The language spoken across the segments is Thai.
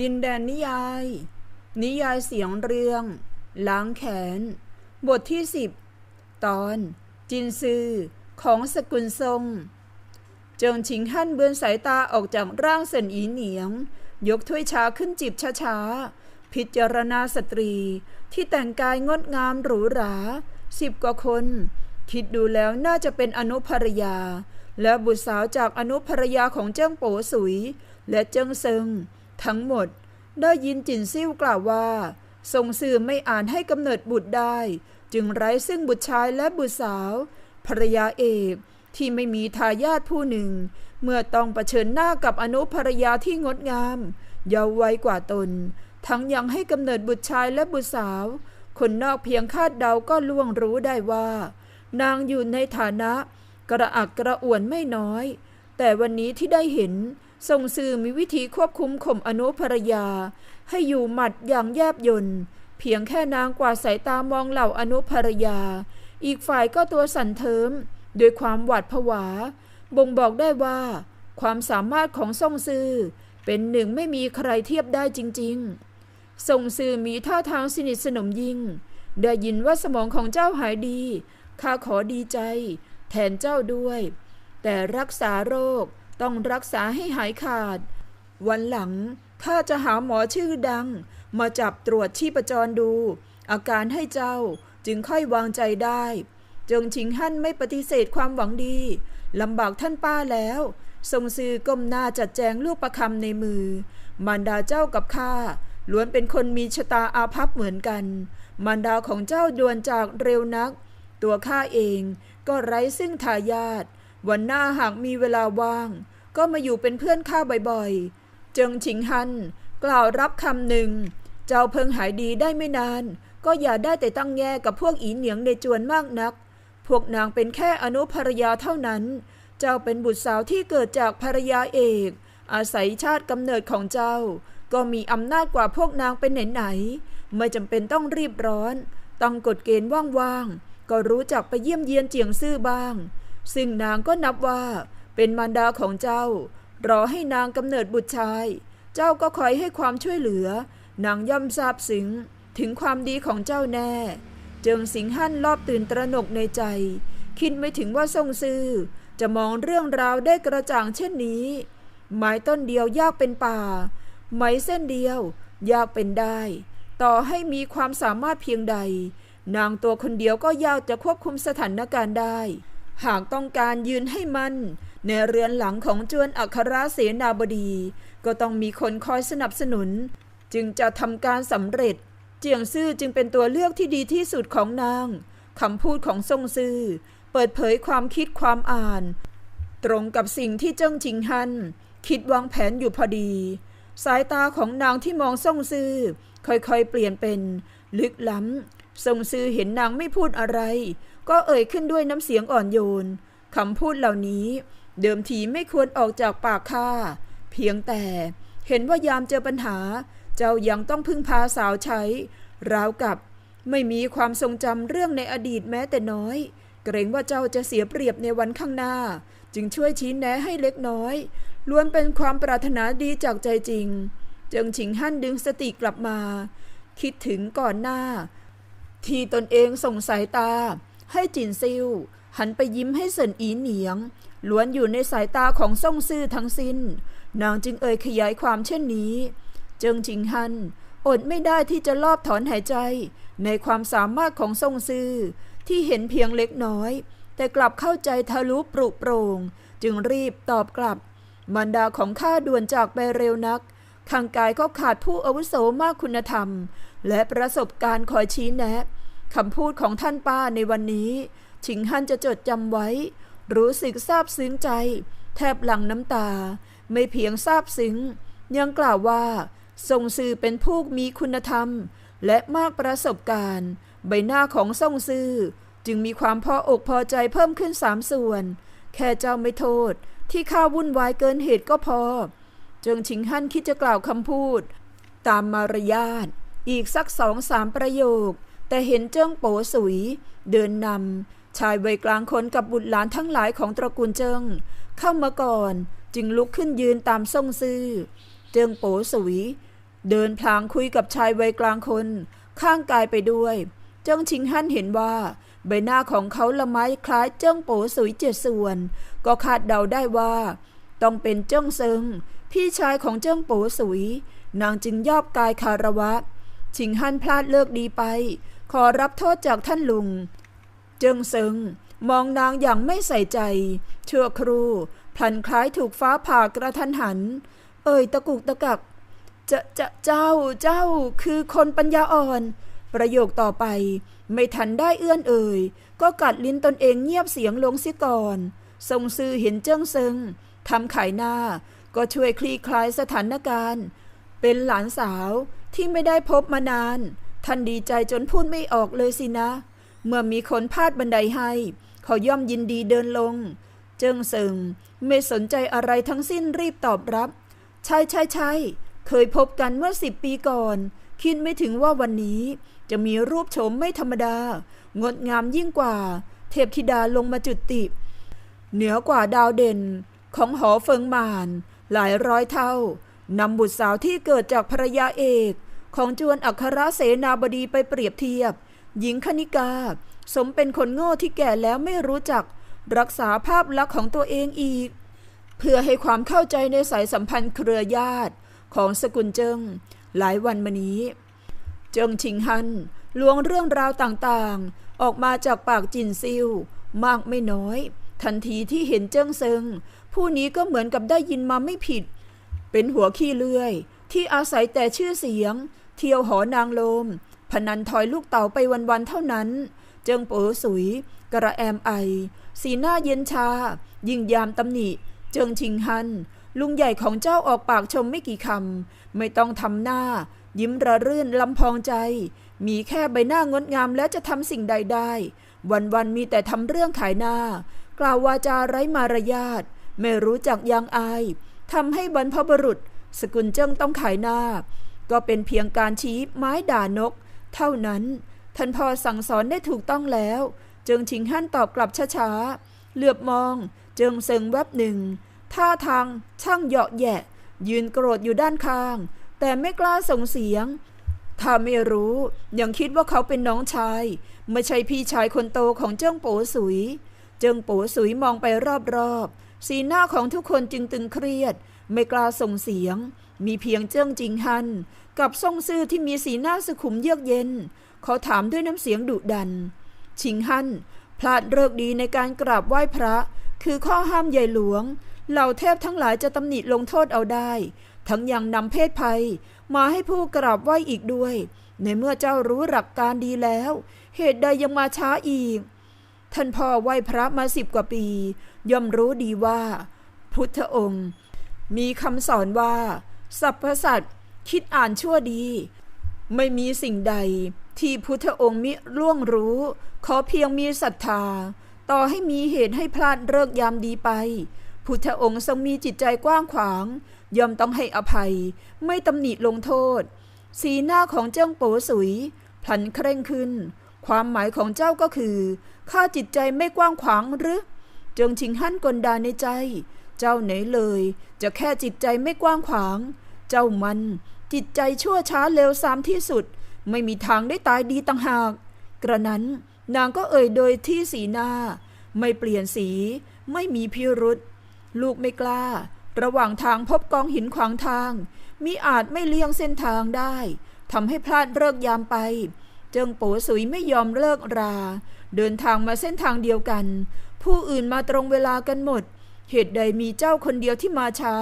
ดินแดนนิยาย นิยายเสียงเรื่อง ล้างแขน บทที่สิบตอน จินซือ ของสกุลทรง เจิงชิงฮั่นเบือนสายตาออกจากร่างเซินอีเหนียง ยกถ้วยชาขึ้นจิบช้าๆ พิจารณาสตรีที่แต่งกายงดงามหรูหราสิบกว่าคน คิดดูแล้วน่าจะเป็นอนุภรยา และบุตรสาวจากอนุภรยาของเจิ้งโปสุย และเจิ้งเซิง ทั้งหมดได้ยินจินซิ่วกล่าวว่า ทรงสื่อไม่อ่านให้กำเนิดบุตรได้ จึงไร้ซึ่งบุตรชายและบุตรสาว ภรยาเอกที่ไม่มีทายาทผู้หนึ่ง เมื่อต้องเผชิญหน้ากับอนุภรรยาที่งดงามเยาว์วัยกว่าตน ทั้งยังให้กำเนิดบุตรชายและบุตรสาว คนนอกเพียงคาดเดาก็ล่วงรู้ได้ว่า นางอยู่ในฐานะ กระอักกระอ่วนไม่น้อย แต่วันนี้ที่ได้เห็น ทรงสื่อมีวิธีควบคุมข่มอนุภรยา ให้อยู่หมัดอย่างแยบยนต์เพียงแค่นางกว่าสายตามองเหล่าอนุภรยา อีกฝ่ายก็ตัวสั่นเทิมด้วยความหวาดผวา บ่งบอกได้ว่า ความสามารถของทรงซื่อเป็นหนึ่งไม่มีใครเทียบได้จริงๆทรงซื่อมีท่าทางสนิทสนมยิ่ง ได้ยินว่าสมองของเจ้าหายดี ข้าขอดีใจ แทนเจ้าด้วย แต่รักษาโรค ต้องรักษาให้หายขาด วันหลังข้าจะหาหมอชื่อดัง มาจับตรวจชีพจรดู อาการให้เจ้าจึงค่อยวางใจได้เจิงชิงฮั่นไม่ปฏิเสธความหวังดีลำบากท่านป้าแล้วทรงซือก้มหน้าจัดแจงลูกประคำในมือ มารดาเจ้ากับข้าล้วนเป็นคนมีชะตาอาภัพเหมือนกัน มารดาของเจ้าด่วนจากเร็วนัก ตัวข้าเองก็ไร้ซึ่งทายาท วันหน้าหากมีเวลาว่าง ก็มาอยู่เป็นเพื่อนข้าบ่อยๆ เจิงชิงฮันกล่าวรับคำหนึ่ง เจ้าเพิ่งหายดีได้ไม่นาน ก็อย่าได้แต่ตั้งแง่กับพวกอีเหนียงในจวนมากนัก พวกนางเป็นแค่อนุภรยาเท่านั้น เจ้าเป็นบุตรสาวที่เกิดจากภรรยาเอก อาศัยชาติกำเนิดของเจ้า ก็มีอำนาจกว่าพวกนางเป็นไหนๆไม่จำเป็นต้องรีบร้อน ต้องกฎเกณฑ์ว่างๆก็รู้จักไปเยี่ยมเยียนเจียงซื่อบ้าง ซึ่งนางก็นับว่า เป็นมารดาของเจ้า รอให้นางกำเนิดบุตรชาย เจ้าก็คอยให้ความช่วยเหลือ นางย่อมทราบซึ้งถึงความดีของเจ้าแน่ เจิงสิงหั่นรอบตื่นตระหนกในใจ คิดไม่ถึงว่าทรงซื่อ จะมองเรื่องราวได้กระจ่างเช่นนี้ ไม้ต้นเดียวยากเป็นป่า ไม้เส้นเดียวยากเป็นได้ ต่อให้มีความสามารถเพียงใด นางตัวคนเดียวก็ยากจะควบคุมสถานการณ์ได้ หากต้องการยืนให้มัน ในเรือนหลังของจวนอัครเสนาบดี ก็ต้องมีคนคอยสนับสนุน จึงจะทำการสำเร็จ เจียงซื่อจึงเป็นตัวเลือกที่ดีที่สุดของนางคำพูดของทรงซื่อ เปิดเผยความคิดความอ่าน ตรงกับสิ่งที่เจิ้งชิงฮัน คิดวางแผนอยู่พอดี สายตาของนางที่มองทรงซื่อ ค่อยๆ เปลี่ยนเป็น ลึกล้ำทรงซื่อเห็นนางไม่พูดอะไร ก็เอ่ยขึ้นด้วยน้ำเสียงอ่อนโยนคำพูดเหล่านี้เดิมทีไม่ควรออกจากปากข้าเพียงแต่เห็นว่ายามเจอปัญหา เจ้ายังต้องพึ่งพาสาวใช้ ราวกับไม่มีความทรงจำเรื่องในอดีตแม้แต่น้อย เกรงว่าเจ้าจะเสียเปรียบในวันข้างหน้า จึงช่วยชี้แนะให้เล็กน้อยล้วนเป็นความปรารถนาดีจากใจจริงจิงฉิงฮั่นดึงสติกลับมา คิดถึงก่อนหน้า ที่ตนเองส่งสายตา ให้จินซิวหันไปยิ้มให้เซินอีเหนียงล้วนอยู่ในสายตาของซ่งซื่อทั้งสิน้น นางจึงเอ่ยขยายความเช่นนี้ เจิงจิงฮัน อดไม่ได้ที่จะลอบถอนหายใจ ในความสามารถของซ่งซื่อที่เห็นเพียงเล็กน้อย แต่กลับเข้าใจทะลุปรุโปรง จึงรีบตอบกลับ มารดาของข้าด่วนจากไปเร็วนักข้างกายก็ขาดผู้อาวุโสมากคุณธรรม และประสบการณ์คอยชี้แนะ คำพูดของท่านป้าในวันนี้ ชิงฮันจะจดจำไว้ รู้สึกซาบซึ้งใจ แทบหลั่งน้ำตา ไม่เพียงซาบซึ้ง ยังกล่าวว่า ทรงซื่อเป็นผู้มีคุณธรรม และมากประสบการณ์ ใบหน้าของทรงซื่อ จึงมีความพออกพอใจเพิ่มขึ้นสามส่วน แค่เจ้าไม่โทษ ที่ข้าวุ่นวายเกินเหตุก็พอจิงชิงฮั่นคิดจะกล่าวคำพูด ตามมารยาทอีกสักสองสามประโยค แต่เห็นเจิ้งโป๋สุย เดินนำชายวัยกลางคนกับบุตรหลานทั้งหลายของตระกูลเจิ้งเข้ามาก่อนจึงลุกขึ้นยืนตามทรงซื่อ เจิงโปสุย เดินพลางคุยกับชายวัยกลางคน ข้างกายไปด้วย เจิ้งชิงฮั่นเห็นว่า ใบหน้าของเขาละไม้คล้ายเจิ้งโปสุยเจ็ดส่วน ก็คาดเดาได้ว่า ต้องเป็นเจิ้งเซิงพี่ชายของเจิ้งโปสุย นางจึงยอบกายคาระวะ ชิงฮั่นพลาดเลิกดีไป ขอรับโทษจากท่านลุง เจิงเซิงมองนางอย่างไม่ใส่ใจ เชั่วครูพลันคล้ายถูกฟ้าผ่ากระทันหัน เอ่ยตะกุกตะกักจะจะเจ้าเจ้าคือคนปัญญาอ่อน ประโยคต่อไป ไม่ทันได้เอื้อนเอ่ย ก็กัดลิ้นตนเองเงียบเสียงลงเสียก่อนทรงซื่อเห็นเจิ้งเซิงทำขายหน้า ก็ช่วยคลี่คลายสถานการณ์ เป็นหลานสาวที่ไม่ได้พบมานาน ท่านดีใจจนพูดไม่ออกเลยสินะ เมื่อมีคนพาดบันไดให้ เขาย่อมยินดีเดินลง เจิ้งเซิงไม่สนใจอะไรทั้งสิ้นรีบตอบรับ ใช่ใช่ใช่เคยพบกันเมื่อสิบปีก่อน คิดไม่ถึงว่าวันนี้ จะมีรูปโฉมไม่ธรรมดา งดงามยิ่งกว่า เทพธิดาลงมาจุติ เหนือกว่าดาวเด่นของหอเฟิงมาน หลายร้อยเท่านำบุตรสาวที่เกิดจากภรรยาเอก ของจวนอัครเสนาบดีไปเปรียบเทียบ หญิงคณิกา สมเป็นคนโง่ที่แก่แล้วไม่รู้จัก รักษาภาพลักษณ์ของตัวเองอีก เพื่อให้ความเข้าใจในสายสัมพันธ์เครือญาติของสกุลเจิงหลายวันมานี้ เจิงชิงฮันลวงเรื่องราวต่างๆ ออกมาจากปากจินซิวมากไม่น้อย ทันทีที่เห็นเจิ้งเซิง ผู้นี้ก็เหมือนกับได้ยินมาไม่ผิด เป็นหัวขี้เลื่อย ที่อาศัยแต่ชื่อเสียง เที่ยวหอนางลม พนันทอยลูกเต่าไปวันๆเท่านั้น เจิงโป๋สุย กระแอมไอ สีหน้าเย็นชา ยิ่งยามตำหนิ เจิงชิงฮัน ลุงใหญ่ของเจ้าออกปากชมไม่กี่คำ ไม่ต้องทำหน้า ยิ้มระรื่นลำพองใจ มีแค่ใบหน้างดงามแล้วจะทำสิ่งใดได้ วันๆมีแต่ทำเรื่องขายหน้า กล่าววาจาไร้มารยาทไม่รู้จักยางอายทำให้บรรพบุรุษ สกุลเจิ้งต้องขายหน้า ก็เป็นเพียงการชี้ไม้ด่านก เท่านั้น ท่านพ่อสั่งสอนได้ถูกต้องแล้วเจิงชิงฮั่นตอบกลับช้าๆเหลือบมองเจิงเซิงแวบหนึ่งท่าทางช่างเหยาะแยะ ยืนโกรธอยู่ด้านข้าง แต่ไม่กล้าส่งเสียง ถ้าไม่รู้ ยังคิดว่าเขาเป็นน้องชาย ไม่ใช่พี่ชายคนโตของเจิ้งโป๋สุย เจิ้งโป๋สุยมองไปรอบๆ สีหน้าของทุกคนจึงตึงเครียด ไม่กล้าส่งเสียง มีเพียงเจิ้งจิงฮัน กับซ่งซื่อที่มีสีหน้าสุขุมเยือกเย็น เขาถามด้วยน้ำเสียงดุดัน ชิงฮันพลาดเลิกดีในการกราบไหว้พระ คือข้อห้ามใหญ่หลวง เหล่าเทพทั้งหลายจะตำหนิลงโทษเอาได้ ทั้งยังนำเพศภัย มาให้ผู้กราบไหว้อีกด้วย ในเมื่อเจ้ารู้หลักการดีแล้ว เหตุใดยังมาช้าอีก ท่านพ่อไหว้พระมาสิบกว่าปี ย่อมรู้ดีว่า พุทธองค์ มีคำสอนว่า สรรพสัตว์คิดอ่านชั่วดี ไม่มีสิ่งใดที่พุทธองค์มิล่วงรู้ ขอเพียงมีศรัทธา ต่อให้มีเหตุให้พลาดเลิกยามดีไป พุทธองค์ทรงมีจิตใจกว้างขวางย่อมต้องให้อภัย ไม่ตำหนิลงโทษ สีหน้าของเจ้าโปสุยพลันเคร่งขึ้น ความหมายของเจ้าก็คือข้าจิตใจไม่กว้างขวางหรือเจิงชิงฮั่นกลดาในใจ เจ้าไหนเลย จะแค่จิตใจไม่กว้างขวาง เจ้ามันจิตใจชั่วช้าเลวทรามที่สุด ไม่มีทางได้ตายดีต่างหาก กระนั้นนางก็เอ่ยโดยที่สีหน้า ไม่เปลี่ยนสี ไม่มีพิรุษ ลูกไม่กล้า ระหว่างทางพบกองหินขวางทาง มิอาจไม่เลี่ยงเส้นทางได้ทำให้พลาดเลิกยามไปเจิงโปสุยไม่ยอมเลิกรา เดินทางมาเส้นทางเดียวกัน ผู้อื่นมาตรงเวลากันหมด เหตุใดมีเจ้าคนเดียวที่มาช้า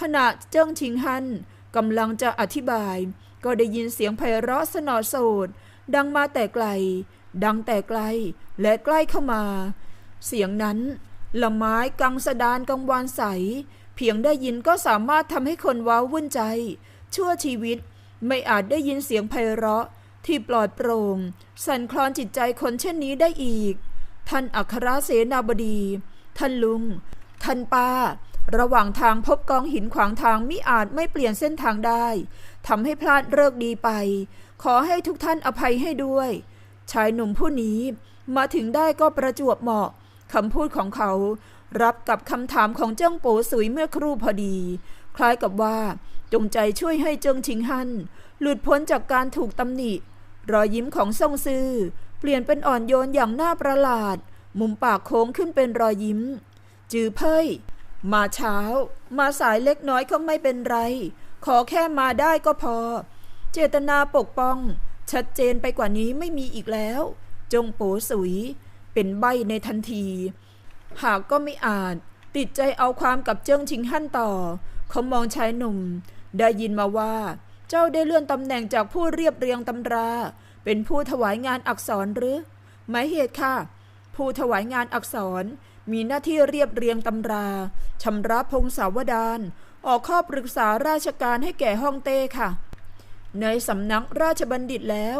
ขณะเจิ้งชิงฮันกำลังจะอธิบาย ก็ได้ยินเสียงไพเราะสนอโสดดังมาแต่ไกล ดังแต่ไกลและใกล้เข้ามา เสียงนั้นละไม้กังสดานกังวานใส เพียงได้ยินก็สามารถทำให้คนว้าวุ่นใจ ชั่วชีวิตไม่อาจได้ยินเสียงไพเราะที่ปลอดโปร่ง สั่นคลอนจิตใจคนเช่นนี้ได้อีก ท่านอัครเสนาบดี ท่านลุง ท่านป้า ระหว่างทางพบกองหินขวางทางมิอาจไม่เปลี่ยนเส้นทางได้ทำให้พลาดเลิกดีไป ขอให้ทุกท่านอภัยให้ด้วย ชายหนุ่มผู้นี้มาถึงได้ก็ประจวบเหมาะคำพูดของเขารับกับคำถามของเจ้าโป๋สุยเมื่อครู่พอดี คล้ายกับว่า จงใจช่วยให้เจิงชิงฮันหลุดพ้นจากการถูกตำหนิ รอยยิ้มของซ่งซือเปลี่ยนเป็นอ่อนโยนอย่างน่าประหลาด มุมปากโค้งขึ้นเป็นรอยยิ้ม จือเพ่ยมาเช้า มาสายเล็กน้อยก็ไม่เป็นไร ขอแค่มาได้ก็พอ เจตนาปกป้อง ชัดเจนไปกว่านี้ไม่มีอีกแล้ว จงโปสุย เป็นใบในทันที หากก็ไม่อาจ ติดใจเอาความกับเจิ้งชิงฮั่นต่อ เขามองชายหนุ่ม ได้ยินมาว่า เจ้าได้เลื่อนตำแหน่งจากผู้เรียบเรียงตำรา เป็นผู้ถวายงานอักษรหรือ หมายเหตุค่ะ ผู้ถวายงานอักษร มีหน้าที่เรียบเรียงตำราชำระพงศาวดารออกข้อปรึกษาราชการให้แก่ฮ่องเต้ค่ะ ในสำนักราชบัณฑิตแล้ว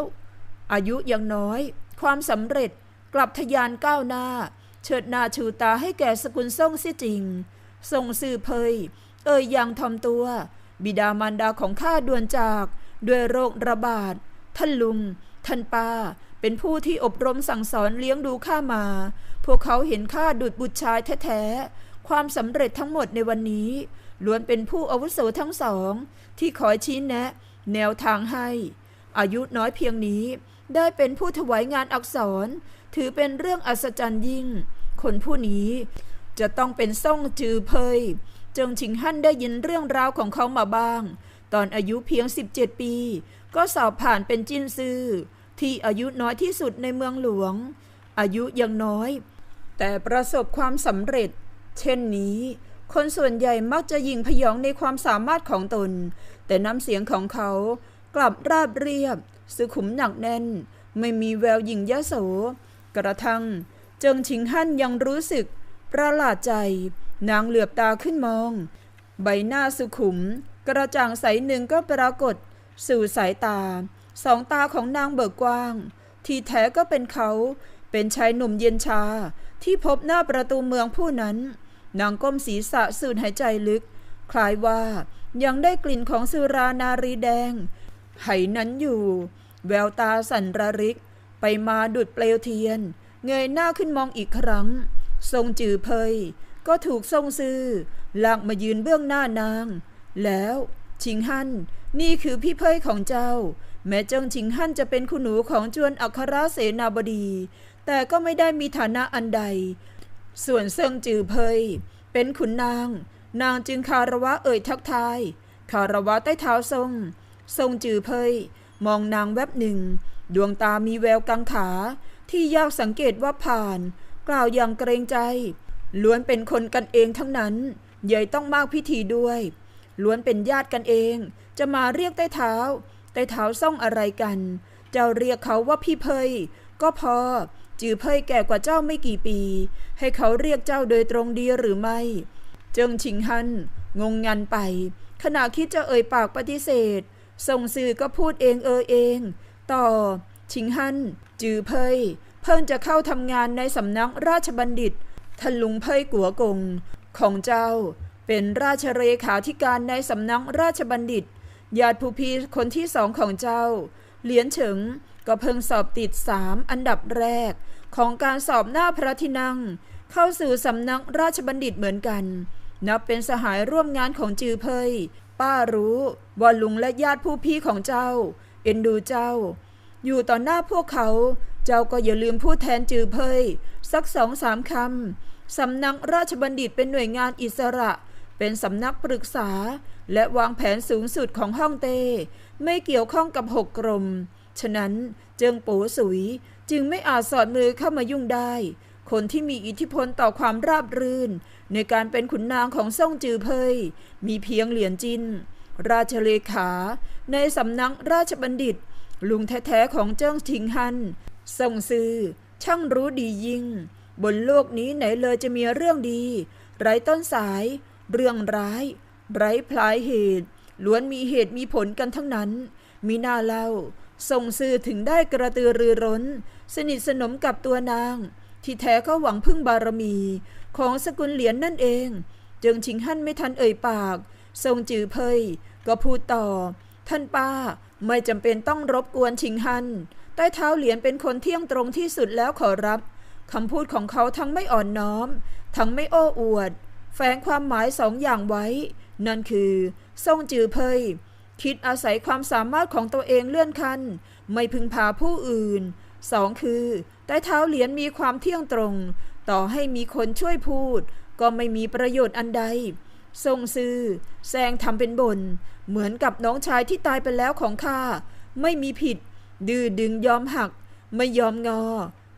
อายุยังน้อย ความสำเร็จกลับทะยานก้าวหน้า เชิดหน้าชูตาให้แก่สกุลซ่งเสียจริงทรงสื่อเพย เอ่ยยังทอมตัว บิดามารดาของข้าด่วนจากด้วยโรคระบาดท่านลุงท่านป้าเป็นผู้ที่อบรมสั่งสอนเลี้ยงดูข้ามา พวกเขาเห็นข้าดุดบุตรชายแท้ๆ ความสำเร็จทั้งหมดในวันนี้ล้วนเป็นผู้อาวุโสทั้งสอง ที่คอยชี้แนะ แนวทางให้ อายุน้อยเพียงนี้ ได้เป็นผู้ถวายงานอักษร ถือเป็นเรื่องอัศจรรย์ยิ่ง คนผู้นี้จะต้องเป็นซ่องจือเพยเจิงชิงฮั่นได้ยินเรื่องราวของเขามาบ้าง ตอนอายุเพียง 17 ปี ก็สอบผ่านเป็นจินซือที่อายุน้อยที่สุดในเมืองหลวง อายุยังน้อย แต่ประสบความสำเร็จ เช่นนี้ คนส่วนใหญ่มักจะยิงพยองในความสามารถของตน แต่น้ำเสียงของเขากลับราบเรียบ สุขุมหนักแน่น ไม่มีแววหยิ่งยโส กระทั่งเจิงชิงฮั่นยังรู้สึก ประหลาดใจ นางเหลือบตาขึ้นมอง ใบหน้าสุขุม กระจ่างใสหนึ่งก็ปรากฏ สู่สายตา สองตาของนางเบิกกว้าง ที่แท้ก็เป็นเขา เป็นชายหนุ่มเย็นชา ที่พบหน้าประตูเมืองผู้นั้นนางก้มศีรษะสูดหายใจลึก คล้ายว่ายังได้กลิ่นของสุรานารีแดงไหนั้นอยู่ แววตาสั่นระริก ไปมาดุดเปลวเทียน เงยหน้าขึ้นมองอีกครั้ง ทรงจือเพย ก็ถูกทรงซื้อลากมายืนเบื้องหน้านาง แล้วชิงฮั่นนี่คือพี่เพยของเจ้า แม้เจิงชิงฮั่นจะเป็นคุณหนูของจวนอัครเสนาบดี แต่ก็ไม่ได้มีฐานะอันใด ส่วนเซิงจือเพย เป็นขุนนาง นางจึงคารวะเอ่ยทักทาย คารวะใต้เท้าทรง ทรงจือเพย มองนางแวบหนึ่ง ดวงตามีแววกังขา ที่ยากสังเกตว่าผ่าน กล่าวอย่างเกรงใจ ล้วนเป็นคนกันเองทั้งนั้นใหญ่ต้องมากพิธีด้วย ล้วนเป็นญาติกันเอง จะมาเรียกใต้เท้า ใต้เท้าซ่องอะไรกัน เจ้าเรียกเขาว่าพี่เพย ก็พอ จือเพยแก่กว่าเจ้าไม่กี่ปี ให้เขาเรียกเจ้าโดยตรงดีหรือไม่ เจิงชิงฮันงงงันไป ขณะคิดจะเอ่ยปากปฏิเสธ ส่งสื่อก็พูดเองเออเอง ต่อ ชิงฮันจือเพยเพิ่งจะเข้าทำงานในสำนักราชบัณฑิตทันลุงเพยกัวกง ของเจ้า เป็นราชเลขาธิการในสำนักราชบัณฑิตญาติผู้พี่คนที่สองของเจ้า เหลียนเฉิง ก็เพิ่งสอบติดสามอันดับแรก ของการสอบหน้าพระที่นั่ง เข้าสู่สำนักราชบัณฑิตเหมือนกัน นับเป็นสหายร่วมงานของจือเพยป้ารู้ว่าลุงและญาติผู้พี่ของเจ้า เอ็นดูเจ้า อยู่ต่อหน้าพวกเขา เจ้าก็อย่าลืมพูดแทนจือเพยสักสองสามคำสำนักราชบัณฑิตเป็นหน่วยงานอิสระ เป็นสำนักปรึกษา และวางแผนสูงสุดของฮ่องเต้ไม่เกี่ยวข้องกับหกกรม ฉะนั้นเจิงโป๋สุยจึงไม่อาจสอดมือเข้ามายุ่งได้ คนที่มีอิทธิพลต่อความราบรื่น ในการเป็นขุนนางของซ่องจือเพยมีเพียงเหรียญจิน ราชเลขา ในสำนักราชบัณฑิต ลุงแท้ๆของเจิ้งทิงฮันส่งซื้อช่างรู้ดียิ่ง บนโลกนี้ไหนเลยจะมีเรื่องดี ไร้ต้นสาย เรื่องร้าย ไร้พลายเหตุล้วนมีเหตุมีผลกันทั้งนั้น มีหน้าเล่า ส่งสื่อถึงได้กระตือรือร้น สนิทสนมกับตัวนาง ที่แท้ก็หวังพึ่งบารมี ของสกุลเหรียญนนั่นเอง จึงชิงฮั่นไม่ทันเอ่ยปาก ทรงจือเพยก็พูดต่อ ท่านป้าไม่จำเป็นต้องรบกวนชิงฮัน ใต้เท้าเหรียญเป็นคนเที่ยงตรงที่สุดแล้วขอรับคำพูดของเขาทั้งไม่อ่อนน้อม ทั้งไม่โอ้อวด แฝงความหมายสองอย่างไว้ นั่นคือซ่งจือเพย คิดอาศัยความสามารถของตัวเองเลื่อนขั้นไม่พึงพาผู้อื่นสองคือใต้เท้าเหรียญมีความเที่ยงตรง ต่อให้มีคนช่วยพูด ก็ไม่มีประโยชน์อันใด ทรงซื่อแซงทำเป็นบน เหมือนกับน้องชายที่ตายไปแล้วของข้า ไม่มีผิด ดื้อดึงยอมหัก ไม่ยอมงอ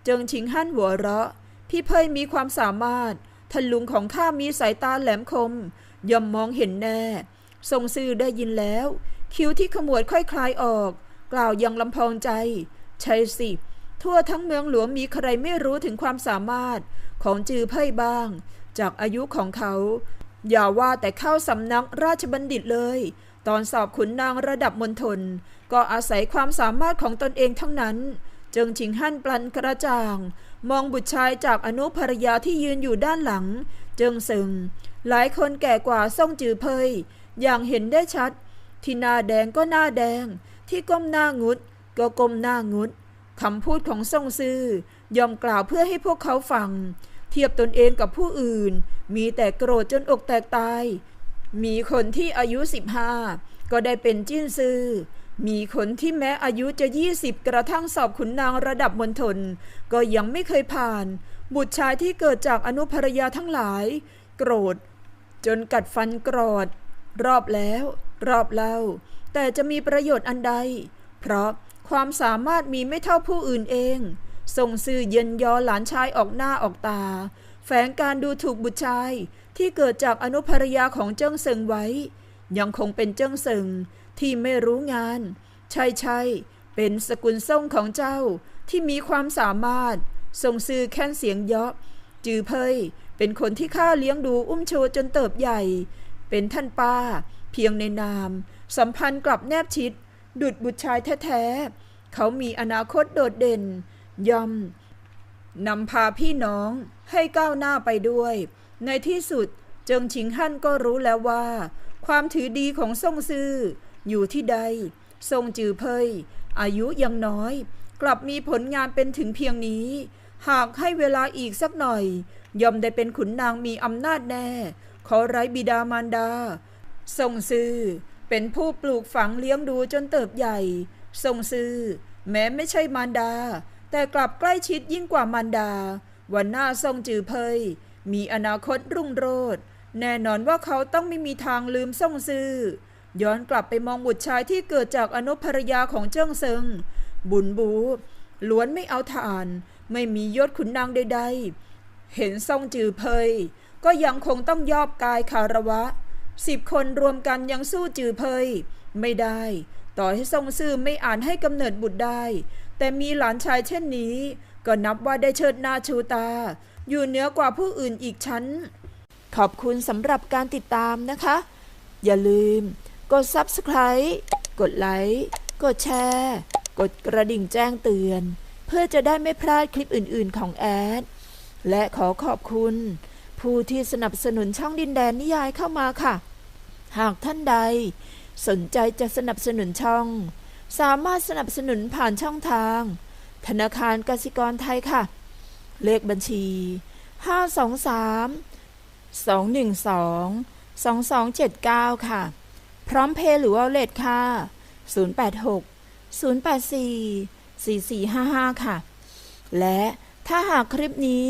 เจิงชิงฮั่นหัวเราะ พี่เพยมีความสามารถท่านลุงของข้ามีสายตาแหลมคม ย่อมมองเห็นแน่ ทรงซื่อได้ยินแล้ว คิ้วที่ขมวดค่อยคลายออก กล่าวยังลำพองใจ ใช่สิ ทั่วทั้งเมืองหลวงมีใครไม่รู้ถึงความสามารถของจือเพ่บ้าง จากอายุของเขา อย่าว่าแต่เข้าสำนักราชบัณฑิตเลย ตอนสอบขุนนางระดับมณฑลก็อาศัยความสามารถของตนเองทั้งนั้นจิงชิงฮั่นปลันกระจ่าง มองบุตรชายจากอนุภรยาที่ยืนอยู่ด้านหลังจิงซึง หลายคนแก่กว่าซ่งจือเพย อย่างเห็นได้ชัด ที่หน้าแดงก็หน้าแดง ที่ก้มหน้างุด ก็ก้มหน้างุดคำพูดของซ่งซื่อยอมกล่าวเพื่อให้พวกเขาฟัง เทียบตนเองกับผู้อื่น มีแต่โกรธจนอกแตกตาย มีคนที่อายุ 15 ก็ได้เป็นจิ้นซื่อมีคนที่แม้อายุจะ 20 กระทั่งสอบขุนนางระดับมณฑลก็ยังไม่เคยผ่าน บุตรชายที่เกิดจากอนุภรยาทั้งหลาย โกรธ จนกัดฟันกรอด รอบแล้ว รอบเล่า แต่จะมีประโยชน์อันใด เพราะความสามารถมีไม่เท่าผู้อื่นเองส่งสื่อเย็นยอหลานชายออกหน้าออกตา แฝงการดูถูกบุตรชายที่เกิดจากอนุภรยาของเจิ้งเซิงไว้ ยังคงเป็นเจิ้งเซิงที่ไม่รู้งาน ใช่ใช่เป็นสกุลส่งของเจ้าที่มีความสามารถ ส่งซื่อแค่นเสียงเยาะจือเพยเป็นคนที่ข้าเลี้ยงดูอุ้มโชจนเติบใหญ่ เป็นท่านป้า เพียงในนาม สัมพันธ์กลับแนบชิด ดุดบุตรชายแท้ๆ เขามีอนาคตโดดเด่น ย่อมนำพาพี่น้องให้ก้าวหน้าไปด้วย ในที่สุดเจิงชิงฮั่นก็รู้แล้วว่า ความถือดีของซ่งซื่ออยู่ที่ใดทรงจือเพยอายุยังน้อย กลับมีผลงานเป็นถึงเพียงนี้ หากให้เวลาอีกสักหน่อย ย่อมได้เป็นขุนนางมีอำนาจแน่ ขอไร้บิดามารดาทรงซื่อเป็นผู้ปลูกฝังเลี้ยงดูจนเติบใหญ่ทรงซื่อแม้ไม่ใช่มารดา แต่กลับใกล้ชิดยิ่งกว่ามารดา วันหน้าทรงจือเพย มีอนาคตรุ่งโรจน์แน่นอนว่าเขาต้องไม่มีทางลืมทรงซื่อย้อนกลับไปมองบุตรชายที่เกิดจากอนุภรยาของเจิ้งเซิง บุญบู ล้วนไม่เอาทาน ไม่มียศขุนนางใดๆ เห็นทรงจือเพย ก็ยังคงต้องยอบกายคาระวะสิบคนรวมกันยังสู้จือเพย ไม่ได้ ต่อให้ทรงซื่อไม่อ่านให้กำเนิดบุตรได้ แต่มีหลานชายเช่นนี้ ก็นับว่าได้เชิดหน้าชูตา อยู่เหนือกว่าผู้อื่นอีกชั้น ขอบคุณสำหรับการติดตามนะคะ อย่าลืม กด Subscribe กดไลค์กดแชร์ กดกระดิ่งแจ้งเตือน เพื่อจะได้ไม่พลาดคลิปอื่นๆของแอด และขอขอบคุณ ผู้ที่สนับสนุนช่องดินแดนนิยายเข้ามาค่ะ หากท่านใด สนใจจะสนับสนุนช่อง สามารถสนับสนุนผ่านช่องทาง ธนาคารกสิกรไทยค่ะ เลขบัญชี 523 212 2279 ค่ะ พร้อมเพย์หรือว่าเลทค่ะ 086 084 4455 ค่ะ และถ้าหากคลิปนี้